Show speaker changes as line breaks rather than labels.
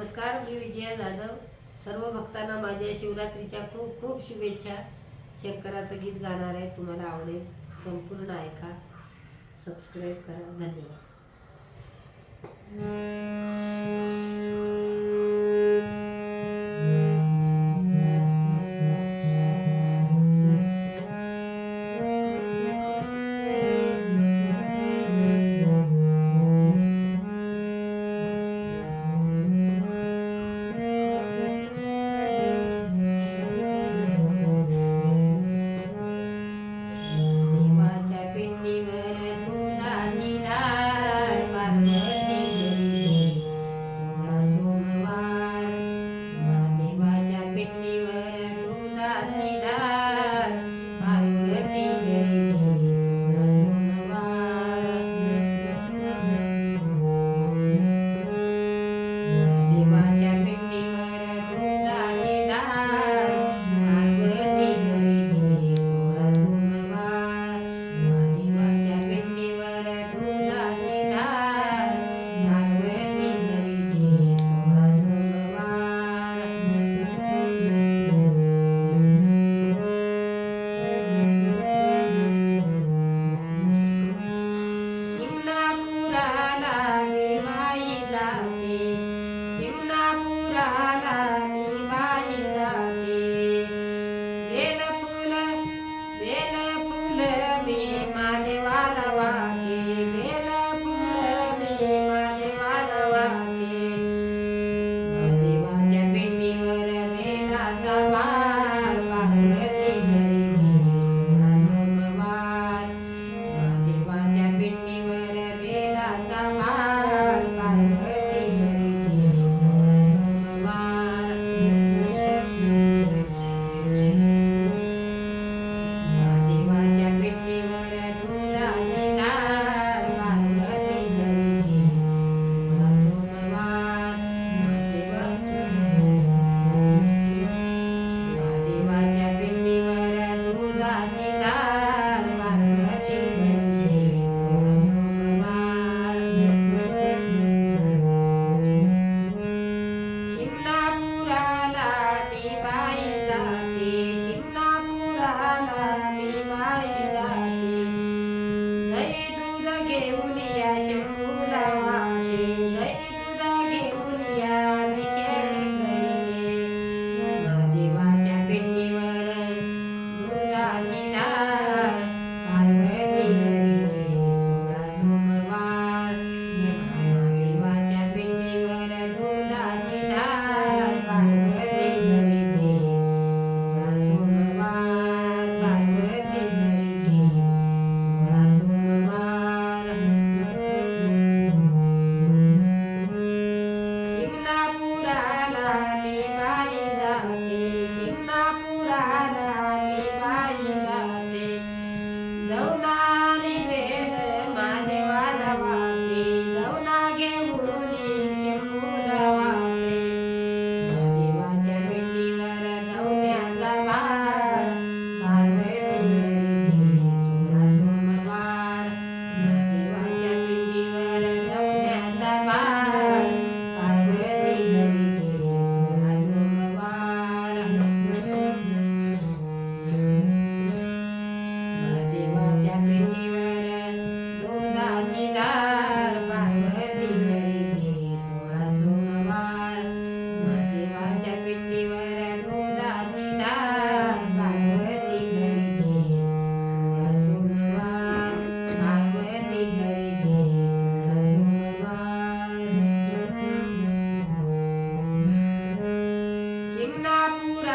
नमस्कार मी विजया जाधव. सर्व भक्तांना माझ्या शिवरात्रीच्या खूप खूप शुभेच्छा. शंकराचं गीत गाणार आहे तुम्हाला आवडेल. संपूर्ण ऐका. सबस्क्राईब करा. धन्यवाद. महादेव ಸಿಂಗಾಪುರ